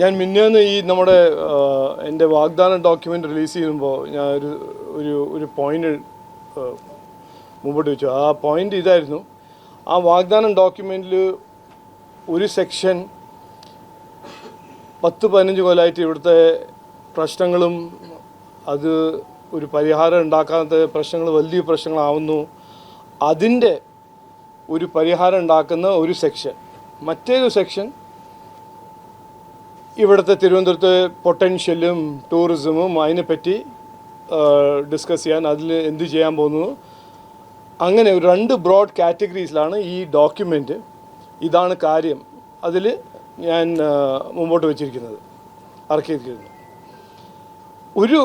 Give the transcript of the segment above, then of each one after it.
ഞാൻ മിന്നേന്ന് ഈ നമ്മുടെ എന്റെ വാഗ്ദാന ഡോക്യുമെന്റ് റിലീസ് ചെയ്യുമ്പോൾ ഞാൻ ഒരു ഒരു ഒരു പോയിന്റ് മുമ്പോട്ട് വെച്ചു. ആ പോയിന്റ് ഇതായിരുന്നു. ആ വാഗ്ദാനം ഡോക്യുമെന്റിൽ ഒരു സെക്ഷൻ പത്ത് പതിനഞ്ച് കൊല്ലമായിട്ട് ഇവിടുത്തെ പ്രശ്നങ്ങളും അത് ഒരു പരിഹാരം ഉണ്ടാക്കാത്ത പ്രശ്നങ്ങൾ വലിയ പ്രശ്നങ്ങളാവുന്നു. അതിന്റെ ഒരു പരിഹാരം ഉണ്ടാക്കുന്ന ഒരു സെക്ഷൻ മറ്റേതൊരു സെക്ഷൻ ഇവിടുത്തെ തിരുവനന്തപുരത്തെ പൊട്ടൻഷ്യലും ടൂറിസമും അതിനെപ്പറ്റി ഡിസ്കസ് ചെയ്യാൻ അതിൽ എന്ത് ചെയ്യാൻ പോകുന്നു. അങ്ങനെ രണ്ട് ബ്രോഡ് കാറ്റഗറീസിലാണ് ഈ ഡോക്യുമെന്റ് ഇതാണ് കാര്യം. അതിൽ ഞാൻ മുമ്പോട്ട് വച്ചിരിക്കുന്നത്. ഇറക്കിയിരിക്കുന്നത് ഒരു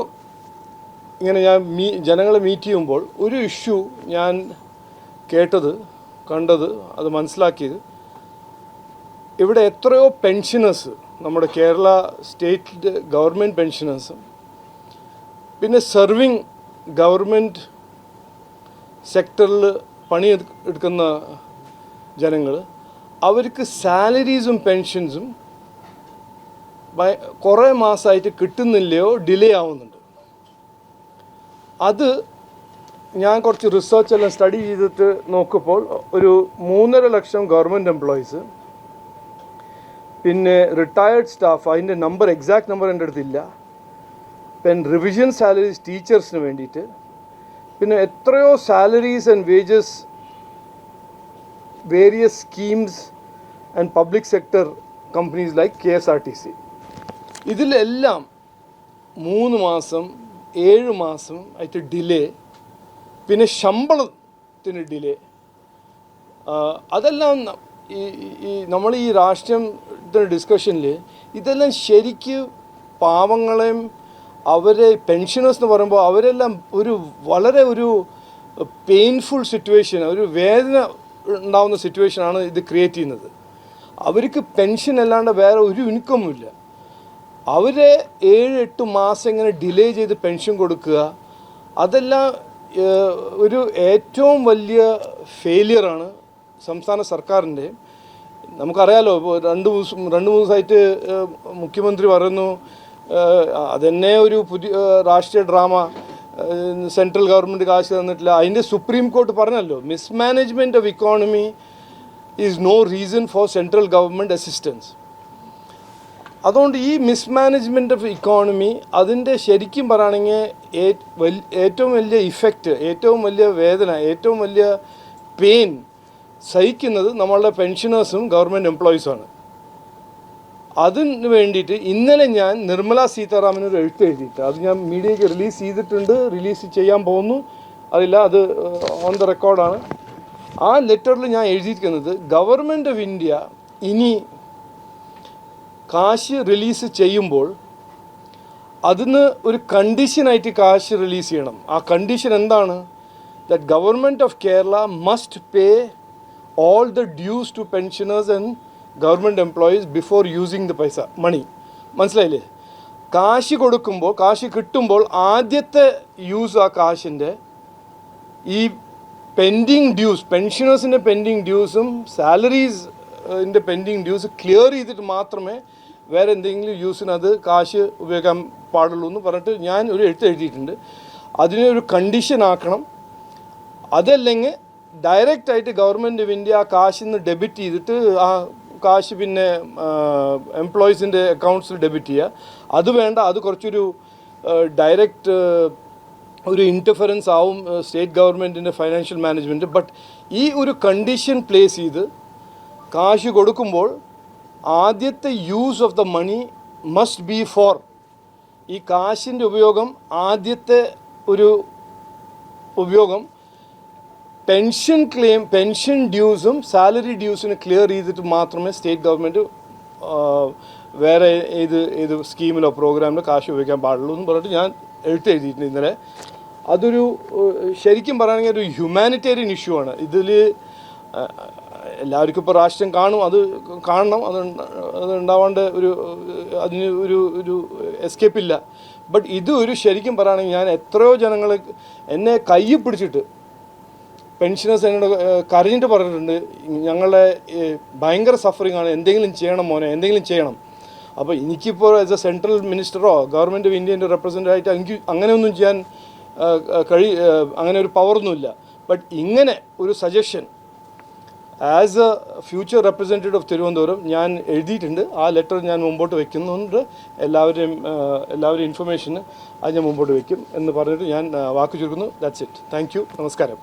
ഇങ്ങനെ ഞാൻ മീ ജനങ്ങളെ മീറ്റ് ചെയ്യുമ്പോൾ ഒരു ഇഷ്യൂ ഞാൻ കേട്ടത് കണ്ടത് അത് മനസ്സിലാക്കിയത്. ഇവിടെ എത്രയോ പെൻഷനേഴ്സ് നമ്മുടെ കേരള സ്റ്റേറ്റ് ഗവൺമെന്റ് പെൻഷനേഴ്സ് പിന്നെ സെർവിങ് ഗവൺമെന്റ് സെക്ടറിൽ പണി എടു- എടുക്കുന്ന ജനങ്ങൾ അവർക്ക് സാലറീസും പെൻഷൻസും കുറേ മാസമായിട്ട് കിട്ടുന്നില്ലയോ ഡിലേ ആവുന്നുണ്ട്. അത് ഞാൻ കുറച്ച് റിസർച്ച് എല്ലാം സ്റ്റഡി ചെയ്തിട്ട് നോക്കുമ്പോൾ ഒരു മൂന്നര ലക്ഷം ഗവൺമെന്റ് എംപ്ലോയീസ് പിന്നെ റിട്ടയർഡ് സ്റ്റാഫ് അതിന്റെ നമ്പർ എക്സാക്ട് നമ്പർ എന്റെ അടുത്തില്ല പിന്നെ റിവിഷൻ സാലറീസ് ടീച്ചേഴ്സിന് വേണ്ടിയിട്ട്. പിന്നെ എത്രയോ salaries and wages various schemes and public sector companies like K S R T C ഇതിലെല്ലാം മൂന്ന് മാസം ഏഴ് മാസം ആയിട്ട് ഡിലേ പിന്നെ ശമ്പളത്തിന് ഡിലേ അതെല്ലാം ഈ ഈ നമ്മൾ ഈ രാഷ്ട്രീയം ഡിസ്കഷനിൽ ഇതെല്ലാം ശരിക്ക് പാവങ്ങളെയും അവരെ പെൻഷനേഴ്സ് എന്ന് പറയുമ്പോൾ അവരെല്ലാം ഒരു വളരെ ഒരു പെയിൻഫുൾ സിറ്റുവേഷൻ ഒരു വേദന ഉണ്ടാവുന്ന സിറ്റുവേഷനാണ് ഇത് ക്രിയേറ്റ് ചെയ്യുന്നത്. അവർക്ക് പെൻഷൻ അല്ലാണ്ട് വേറെ ഒരു ഇൻകമും ഇല്ല. അവരെ ഏഴ് എട്ട് മാസം ഇങ്ങനെ ഡിലേ ചെയ്ത് പെൻഷൻ കൊടുക്കുക അതെല്ലാം ഒരു ഏറ്റവും വലിയ ഫെയിലിയറാണ് സംസ്ഥാന സർക്കാരിന്റെ. നമുക്കറിയാലോ ഇപ്പോൾ രണ്ട് രണ്ട് മൂന്ന് ദിവസമായിട്ട് മുഖ്യമന്ത്രി പറയുന്നു അതന്നെ അതെന്നെ ഒരു പുതിയ രാഷ്ട്രീയ ഡ്രാമ സെൻട്രൽ ഗവൺമെന്റ് കാശ് തന്നിട്ടില്ല. അതിന്റെ സുപ്രീം കോർട്ട് പറഞ്ഞല്ലോ mismanagement of economy is no reason for central government assistance അതുകൊണ്ട് ഈ മിസ്മാനേജ്മെന്റ് ഓഫ് ഇക്കോണമി അതിന്റെ ശരിക്കും പറയുകയാണെങ്കിൽ ഏറ്റവും വലിയ ഇഫക്റ്റ് ഏറ്റവും വലിയ വേദന ഏറ്റവും വലിയ പെയിൻ സഹിക്കുന്നത് നമ്മളുടെ പെൻഷനേഴ്സും ഗവൺമെന്റ് എംപ്ലോയീസുമാണ് അതിന് വേണ്ടിയിട്ട് ഇന്നലെ ഞാൻ നിർമ്മല സീതാറാമന് ഒരു എഴുത്ത് എഴുതിയിട്ട് അത് ഞാൻ മീഡിയയ്ക്ക് റിലീസ് ചെയ്തിട്ടുണ്ട് റിലീസ് ചെയ്യാൻ പോകുന്നു. അതില്ല അത് ഓൺ ദ റെക്കോർഡാണ് ആ ലെറ്ററിൽ ഞാൻ എഴുതിയിരിക്കുന്നത് ഗവൺമെന്റ് ഓഫ് ഇന്ത്യ ഇനി കാശ് റിലീസ് ചെയ്യുമ്പോൾ അതിന് ഒരു കണ്ടീഷനായിട്ട് കാശ് റിലീസ് ചെയ്യണം. ആ കണ്ടീഷൻ എന്താണ്? That government of Kerala must pay all the dues to pensioners and government employees before using the paisa money മനസ്സിലായില്ലേ? കാശ് കൊടുക്കുമ്പോൾ കാശ് കിട്ടുമ്പോൾ ആദ്യത്തെ യൂസ് ആ കാശിന്റെ ഈ പെൻഡിങ് ഡ്യൂസ് പെൻഷനേഴ്സിന്റെ പെൻഡിങ് ഡ്യൂസും സാലറീസിന്റെ പെൻഡിങ് ഡ്യൂസ് ക്ലിയർ ചെയ്തിട്ട് മാത്രമേ വേറെ എന്തെങ്കിലും യൂസിനത് കാശ് ഉപയോഗിക്കാൻ പാടുള്ളൂ എന്ന് പറഞ്ഞിട്ട് ഞാൻ ഒരു എഴുത്ത് എഴുതിയിട്ടുണ്ട്. അതിനൊരു കണ്ടീഷൻ ആക്കണം. അതല്ലെങ്കിൽ ഡയറക്റ്റ് ആയിട്ട് ഗവൺമെന്റ് ഓഫ് ഇന്ത്യ കാശിൽ നിന്ന് ഡെബിറ്റ് ചെയ്തിട്ട് ആ കാശ് പിന്നെ എംപ്ലോയീസിന്റെ അക്കൗണ്ട്സിൽ ഡെബിറ്റ് ചെയ്യുക അത് വേണ്ട അത് കുറച്ചൊരു ഡയറക്റ്റ് ഒരു ഇന്റർഫറൻസ് ആവും സ്റ്റേറ്റ് ഗവൺമെന്റിന്റെ ഫൈനാൻഷ്യൽ മാനേജ്മെന്റ് ബട്ട് ഈ ഒരു കണ്ടീഷൻ പ്ലേസ് ചെയ്ത് കാശ് കൊടുക്കുമ്പോൾ ആദ്യത്തെ use of the money must be for ഈ കാശിന്റെ ഉപയോഗം ആദ്യത്തെ ഒരു ഉപയോഗം പെൻഷൻ ക്ലെയിം പെൻഷൻ ഡ്യൂസും സാലറി ഡ്യൂസിന് ക്ലിയർ ചെയ്തിട്ട് മാത്രമേ സ്റ്റേറ്റ് ഗവൺമെന്റ് വേറെ ഏത് ഏത് സ്കീമിലോ പ്രോഗ്രാമിലോ കാശ് ഉപയോഗിക്കാൻ പാടുള്ളൂ എന്ന് പറഞ്ഞിട്ട് ഞാൻ എഴുത്ത് എഴുതിയിട്ടുണ്ട് ഇന്നലെ. അതൊരു ശരിക്കും പറയുകയാണെങ്കിൽ ഒരു ഹ്യൂമാനിറ്റേറിയൻ ഇഷ്യൂ ആണ്. ഇതിൽ എല്ലാവർക്കും ഇപ്പോൾ രാഷ്ട്രം കാണും അത് കാണണം അത് അത് ഉണ്ടാവാണ്ട് ഒരു അതിന് ഒരു ഒരു എസ്കേപ്പ് ഇല്ല. ബട്ട് ഇത് ഒരു ശരിക്കും പറയുകയാണെങ്കിൽ ഞാൻ എത്രയോ ജനങ്ങൾ എന്നെ കൈ പിടിച്ചിട്ട് പെൻഷനേഴ്സ് എന്നോട് കരഞ്ഞിട്ട് പറഞ്ഞിട്ടുണ്ട് ഞങ്ങളുടെ ഭയങ്കര സഫറിങ് ആണ്. എന്തെങ്കിലും ചെയ്യണം മോനെ എന്തെങ്കിലും ചെയ്യണം. അപ്പോൾ എനിക്കിപ്പോൾ ആസ് എ സെൻട്രൽ മിനിസ്റ്ററോ ഗവൺമെന്റ് ഓഫ് ഇന്ത്യന്റെ റെപ്രസെന്റ് ആയിട്ട് എനിക്ക് അങ്ങനെയൊന്നും ചെയ്യാൻ കഴി അങ്ങനെ ഒരു പവറൊന്നുമില്ല ബട്ട് ഇങ്ങനെ ഒരു suggestion as a future representative of Thiruvananthapuram ഞാൻ എഴുതിയിട്ടുണ്ട്. ആ ലെറ്റർ ഞാൻ മുമ്പോട്ട് വെക്കുന്നുണ്ട്. എല്ലാവരെയും എല്ലാവരും ഇൻഫർമേഷന് അത് ഞാൻ മുമ്പോട്ട് വെക്കും എന്ന് പറഞ്ഞിട്ട് ഞാൻ വാക്ക് ചുരുക്കുന്നു. ദാറ്റ്സ് ഇറ്റ് താങ്ക് നമസ്കാരം.